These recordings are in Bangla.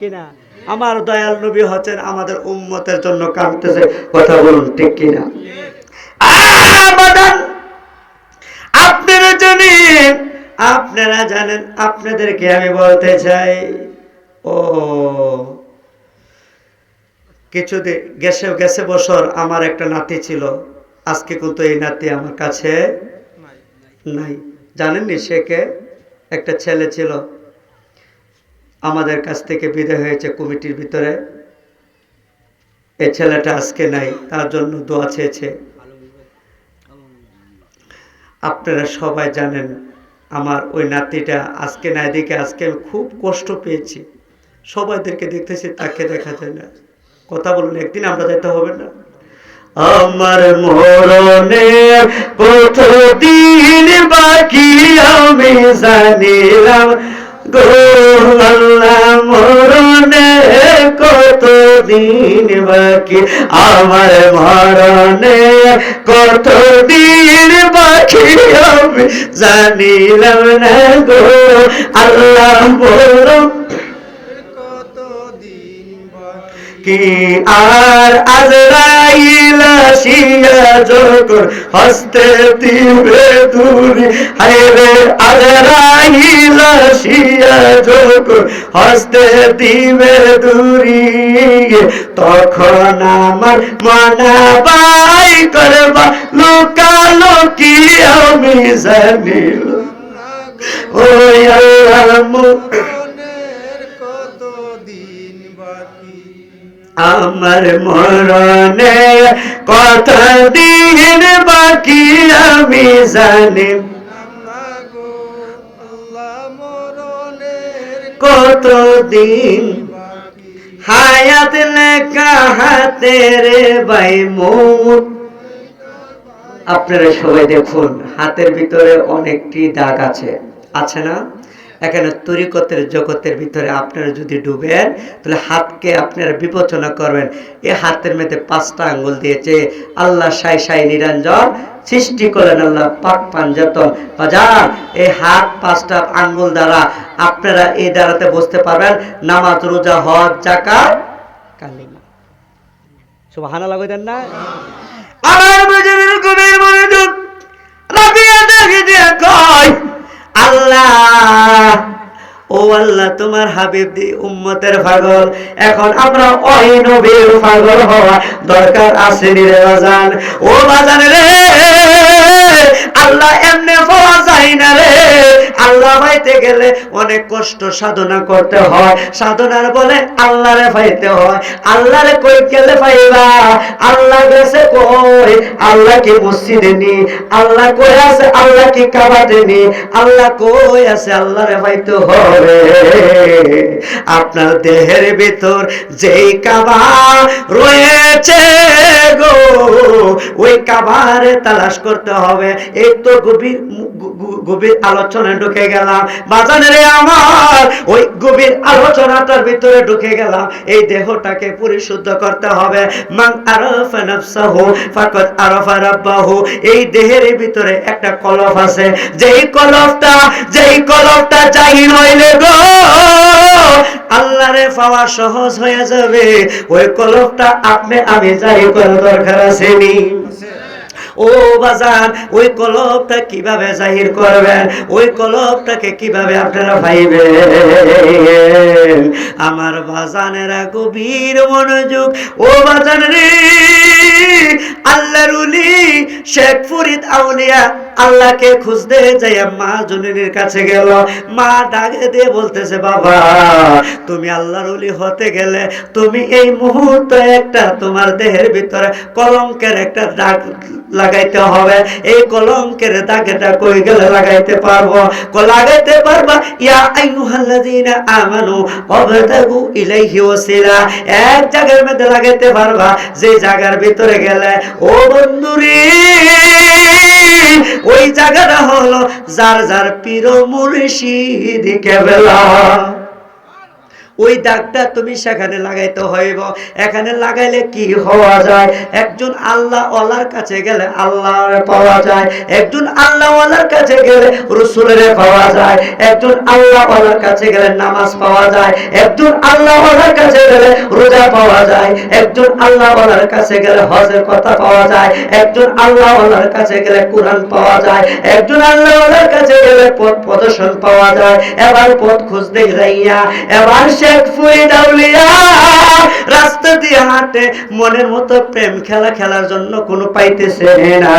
কিনা? আমার দয়াল নবী হচ্ছেন আমাদের উম্মতের জন্য কাঁদতেছে। কথা বলুন ঠিক কিনা? আপনারা জানেন আপনারা জানেন আপনাদেরকে আমি বলতে চাই ও কিছুদিন গেছে গেছে বছর আমার একটা নাতি ছিল। আজকে কিন্তু এই নাতি আমার কাছে নাই। জানেননি সে কে? একটা ছেলে ছিল। আমাদের কাছ থেকে বিদায় হয়েছে কমিটির ভিতরে। এই ছেলেটা আজকে নাই, তার জন্য দোয়া চেয়েছে। আপনারা সবাই জানেন, আমার ওই নাতিটা আজকে নাই দেখে আজকে আমি খুব কষ্ট পেয়েছি। সবাইদেরকে দেখতেছি, তাকে দেখা যায় না। কথা বলুন, একদিন আমরা যেতে হবে না। আমার মরণে কতদিন বাকি আমি জানিলাম। কতদিন বাকি? আমার মরণে কত দিন বাকি? আমি জানিলাম না গো আল্লাহ মরণ কি আর আজরাইল আসিয়া যখন হস্তে দিবে দূরি হায়রে আজরাইল আসিয়া যখন হস্তে দিবে দূরি তখন আমার মনা বাই করবা লোকালোকি আমি জানিল? ওই আল্লাহ আমার মরণে কত দিন বাকি আমি জানি। কত দিন হায়াত লেখা হাতে রে ভাই মৌত আপনারা সবাই দেখুন হাতের ভিতরে অনেকটি দাগ আছে। আছে না? এখানে তরিকতের জগতের ভিতরে আপনারা যদি ডুবেন তাহলে হাতকে আপনারা বিবেচনা করবেন। এই হাতের মধ্যে পাঁচটা আঙ্গুল দিয়েছে। আল্লাহ সাই সাই নিরঞ্জন সৃষ্টি করেন আল্লাহ পাক পাঞ্জাতন বাজার এই হাত পাঁচটা আঙ্গুল দ্বারা আপনারা এই দ্বারাতে বুঝতে পারবেন নামাজ রোজা হজ জাকাত কালিমা। সুবহানাল্লাহ কইতেন না? আমার বুঝের গভীর মনোযোগ রাবিয়া দেখে দিয়ে কয় আল্লাহ ও আল্লাহ তোমার হাবিব দি উম্মতের পাগল। এখন আমরা ওই নবীর পাগল হওয়া দরকার আছে রে বাজান। ও বাজান রে! আল্লাহ এমনি পাওয়া যায় না রে। আল্লাহ পাইতে গেলে অনেক কষ্ট সাধনা করতে হয়। সাধনার বলে আল্লাহরে পাইতে হয়। আল্লাহরে কই গেলে পাইবা? আল্লাহ গেছে কই? আল্লাহ কি মসজিদে নি? আল্লাহ কই আছে? আল্লাহ কি কাবাতে নি? আল্লাহ কই আছে? আল্লাহরে পাইতে হবে। আপনার দেহের ভিতর যেই কাবা রয়েছে গো। ওই কাবারে তালাশ করতে হবে। এই তো গভীর গভীর আলোচনায় ঢুকে গেলাম। বাজানে রে আমার, ওই গভীর আলোচনাটার ভিতরে ঢুকে গেলাম। এই দেহটাকে পরিশুদ্ধ করতে হবে। মান আরাফা নাফসাহু, ফাকাদ আরাফা রাব্বাহু। এই দেহের ভিতরে একটা কলফ আছে। যেই কলফটা যেই কলফটা জাহির হইলে আল্লাহরে পাওয়া সহজ হয়ে যাবে। ওই কলফটা আপনি, আমি জাহির করার দরকার আছে ও বাজান, ওই কলবটা কীভাবে জাহির করবেন? ওই কলবটাকে কীভাবে আপনারা পাইবেন আমার বাজানেরা গভীর মনোযোগ। ও বাজান রে, আল্লাহর শেখ ফরিদ আউলিয়া আল্লাহকে খুঁজতে যাইয়া মা জননীর কাছে গেল। মা ডাকে দিয়ে বলতেছে, বাবা, তুমি আল্লাহর উলি হতে গেলে তুমি এই মুহূর্তে একটা তোমার দেহের ভিতরে কলঙ্কের একটা দাগ লাগাইতে হবে। এই কলঙ্কের দাগটা কই গেলে লাগাইতে পারব? লাগাইতে পারবা? আইয়ুহাল্লাযীনা আমানু এক জায়গার মধ্যে লাগাইতে পারবা, যে জায়গার ভিতরে গেলে, ও বন্ধুরে, ওই জায়গাটা হলো যার যার পীর মুর্শিদ কেবলা। ওই দাগটা তুমি সেখানে লাগাইতে হইব। এখানে লাগাইলে কি হওয়া যায়? একজন আল্লাহ ওয়ালার কাছে গেলে আল্লাহর পাওয়া যায়। একজন আল্লাহ ওয়ালার কাছে গেলে রসুলের পাওয়া যায়। একজন আল্লাহ ওয়ালার কাছে গেলে নামাজ পাওয়া যায়। একজন আল্লাহ ওয়ালার কাছে গেলে রোজা পাওয়া যায়। একজন আল্লাহ ওয়ালার কাছে গেলে হজের কথা পাওয়া যায়। একজন আল্লাহ ওয়ালার কাছে গেলে কোরআন পাওয়া যায়। একজন আল্লাহ ওয়ালার কাছে গেলে পথ প্রদর্শন পাওয়া যায়। এবার পথ খুঁজতে যাইয়া, এবার রাস্তা দিয়ে হাঁটে, মনের মতো প্রেম খেলা খেলার জন্য কোনো পাইতেছে না।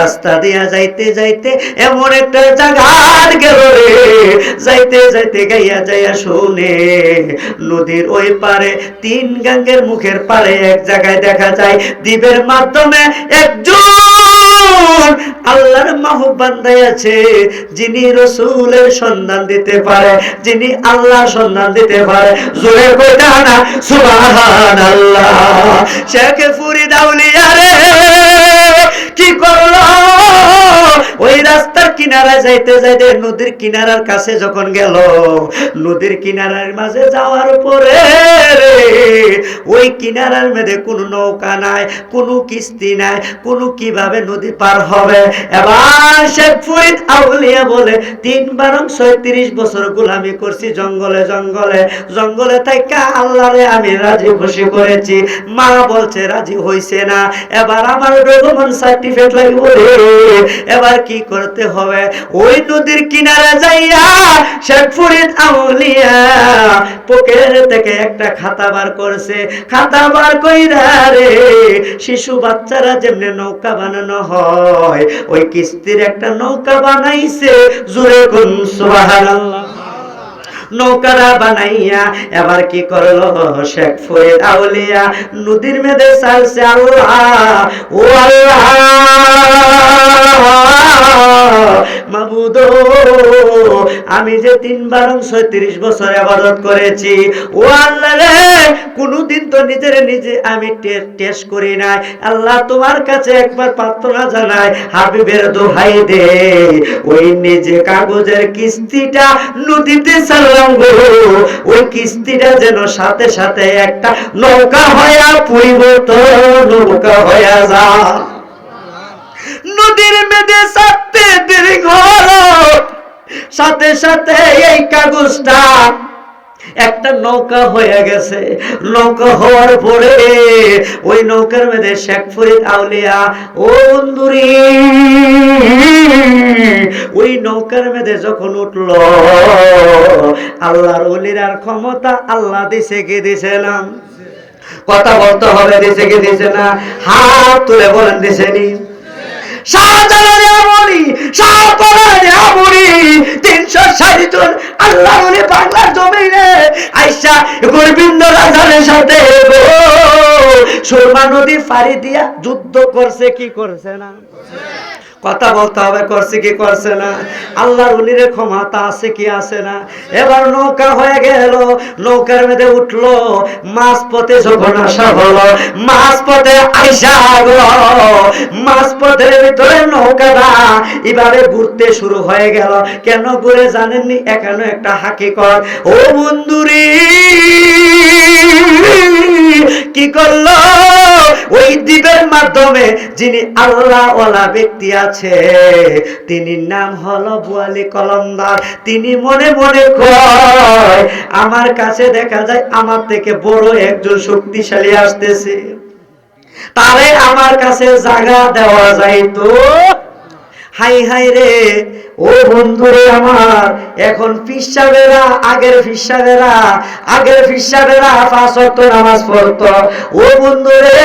রাস্তা দিয়া যাইতে যাইতে এমন একটা জায়গার গেল রে। যাইতে যাইতে গাইয়া যাইয়া শুনে, নদীর ওই পারে, তিন গাঙ্গের মুখের পারে এক জায়গায় দেখা যায়, দ্বীপের মাধ্যমে একজন আল্লাহর মাহবান আছে। যিনি রসুলের সন্ধান দিতে পারে, যিনি আল্লাহ সন্ধান দিতে পারে। জোরে কইতা সুবাহান আল্লাহ শেখ ফুরি কি করল? ওই রাস্তার কিনারা যাইতে যাইতে নদীর কিনারার কাছে যখন গেল, নদীর কিনারার মাঝে যাওয়ার পরে ওই কিনারার মধ্যে কোনো নৌকা নাই, কোনো কিস্তি নাই, কোনো কীভাবে নদী পার হবে। এবার শেখ ফরিদ আউলিয়া বলে, তিন বারং ছয়ত্রিশ বছর গোলামি করছি জঙ্গলে জঙ্গলে জঙ্গলে থাকা আল্লাহরে আমি রাজি খুশি করেছি। মা বলছে, রাজি হইছে না। এবার আমার ডকুমেন্ট সার্টিফিকেট লাগবে এবার কি করতে হবে? ওই নদীর কিনারে যাইয়া শেখ আউলিয়া পকেট থেকে একটা খাতা বার করছে। খাতা বার কইরা রে, শিশু বাচ্চারা যেমনি নৌকা বানানো হয়, ওই কিস্তির একটা নৌকা বানাইছে। জোরে কোন, সুবহানাল্লাহ। নৌকারা বানাইয়া এবার কি করল শেখ ফরিদ আউলিয়া? নদীর মেদে চালছে আল্লাহ ও আল্লাহ! মাবুদ আমি যে তিন বারং ছয়ত্রিশ বছর আবাদত করেছি, ও আল্লাহ রে তো নিজের নিজে আমি টেস্ট করি নাই। আল্লাহ তোমার কাছে একবার প্রার্থনা জানাই হাবিবের দোহাই দে। ওই নিজে কাগজের কিস্তিটা নদীতে গো। ওই কিস্তিটা যেন সাথে সাথে একটা নৌকা হয়া পরিবর্তন, নৌকা হয়া যা। নদীর মেদে সাথে দীর্ঘ সাথে সাথে এই কাগজটা একটা নৌকা হয়ে গেছে। নৌকা হওয়ার পরে ওই নৌকার মধ্যে শেখ ফরিদ আউলিয়া, ও বন্ধুরি, ওই নৌকার মধ্যে যখন উঠল, আল্লাহর অলিরার ক্ষমতা আল্লাহ দিছে কি দিছে কথা বলতে হবে, দিছে কি দিছে না? হাত তুলে বলেন, দিছে নি শাহজালালে আমরি শাহপরানে আমরি তিনশো ষাট জন আল্লাহ বলে বাংলার জমিনে আইসা গোবিন্দ রাজারের সাথে সুরমা নদী ফাড়ি দিয়া যুদ্ধ করছে, কি করছে না? কথা বলতে হবে, করছে কি করছে না? আল্লাহর উলিরের ক্ষমতা আছে কি আছে না? এবার নৌকা হয়ে গেল, নৌকার মধ্যে উঠল মাছ পথে যখন আসা হলো মাছ পথে আইসা গেল মাছ পথের ভিতরে নৌকাটা এবারে ঘুরতে শুরু হয়ে গেল। কেন ঘুরে জানেননি? এখানে একটা হাকিকত। ও বন্ধুরি, কি করল? ওই মাধ্যমে যিনি আল্লাহ ওলা ব্যক্তি আছে। তিনি নাম হলো বুয়ালি কলমদার তিনি মনে মনে কয়, আমার কাছে দেখা যায় আমার থেকে বড় একজন শক্তিশালী আসতেছে। তারে আমার কাছে জায়গা দেওয়া যাইতো। হাই হাই রে। ও বন্ধুরে আমার, এখন ফিসাবেরা আগের ফিসাবেরা আগের ফিসাবেরা পাঁচ ওয়াক্ত নামাজ পড়তো। ও বন্ধুরে,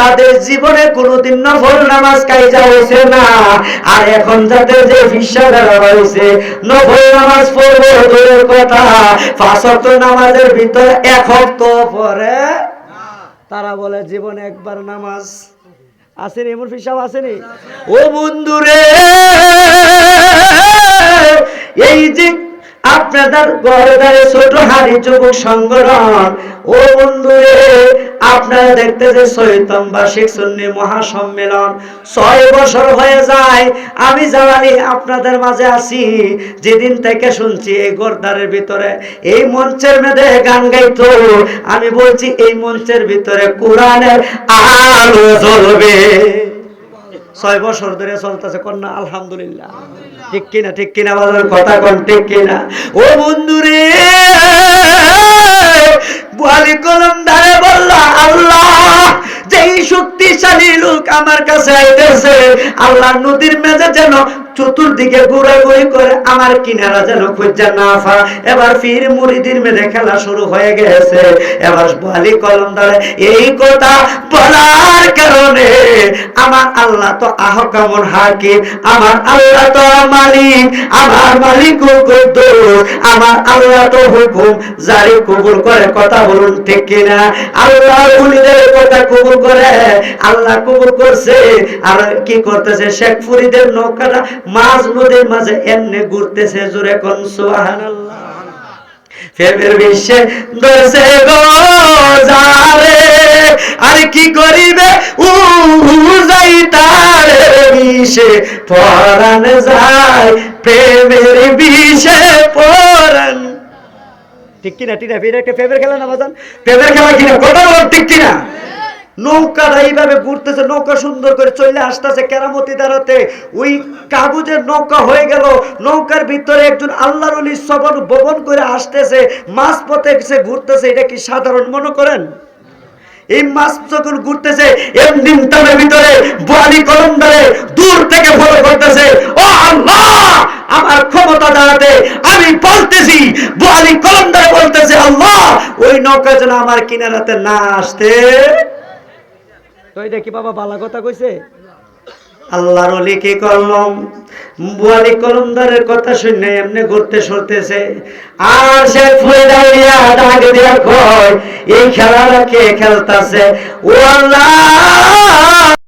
তাদের জীবনে কোনোদিন নফল নামাজ কাইজা হয়েছে না। আর এখন যাদের যে ফিসাবেরা হয়েছে নফল নামাজ পড়ব দূরের কথা, পাঁচ ওয়াক্ত নামাজের ভিতরে এক হপ্তাহ পরে তারা বলে, জীবনে একবার নামাজ আসেনি এমন ফিসাব আসেনি ও বন্ধু রে এই যে আপনাদের গড়দারে ছোট হারি যুবক সংগঠন ও বন্ধুরে, আপনারা দেখতে যে সৈতম বার্ষিক মহাসম্মেলন। ছয় বছর হয়ে যায়, আমি আপনাদের মাঝে যেদিন থেকে শুনছি এই গর্দারের ভিতরে, এই মঞ্চের গান আমি বলছি, এই মঞ্চের ভিতরে কোরআনের আলো জ্বলবে। ছয় বছর ধরে চলতেছে কন্যা, আলহামদুলিল্লাহ। ঠিক কিনা ঠিক কিনা কথা কন, ঠিক কিনা। ও বন্ধুরে আমার কাছে আইতেছে আল্লাহ নদীর মেঝে যেন চতুর্দিকে ঘোরাঘুরি করে আমার কিনারা যেন খুঁজা না ফা এবার ফির মুড়িদির মেরে খেলা শুরু হয়ে গেছে। এবার বালি কলম ধরে এই কথা বলার কারণে আমার আল্লাহ তো আহ কেমন হাকিম, আমার আল্লাহ তো মালিক, আমার মালিক আমার আল্লাহ তো হুকুম জারি কবুল করে কথা বলুন ঠিক কিনা? আল্লাহ উলিদের কথা কবুল করে, আল্লাহ কবুল করছে। আর কি করতেছে? শেখ ফরিদের নৌকাটা মাঝ নদীর মাঝে এমনি ঘুরতেছে জোরে কোন সুবহানাল্লাহ। ফেবের বিশ্বে দোষে গো যারে আর কি করিবে? উ যাই তার বিষে পরাণ যায় প্রেমের বিষে পরাণ। ঠিক কিনা ঠিক না এটা একটা ফেভার খেলা না বাজান? ফেভার খেলা কিনা? কথা বল ঠিক কিনা? নৌকাটা এইভাবে ঘুরতেছে, নৌকা সুন্দর করে চলে আসতেছে কেরামতি দাঁড়াতে ওই কাগজের নৌকা হয়ে গেল, নৌকার ভিতরে একজন আল্লাহর সবন বপন করে আসতেছে মাছ পথে সে ঘুরতেছে, এটা কি সাধারণ মনে করেন? এই মাছ যখন ঘুরতেছে এমদিন তাদের ভিতরে বালি কলম দূর থেকে ফলো করতেছে, ও আল্লাহ, আমার ক্ষমতা দাঁড়াতে আমি বলতেছি। বালি কলম বলতেছে, আল্লাহ, ওই নৌকা যেন আমার কিনারাতে না আসতে তো কি বাবা বালা কথা কইছে? আল্লাহর অলি কি করলাম বুয়ালি কলমদারের কথা শুনে এমনি ঘুরতে সরতেছে আর সে ফুলে দাগ দিয়া কয় এই খেলাটা কে খেলতাছে? ও আল্লাহ!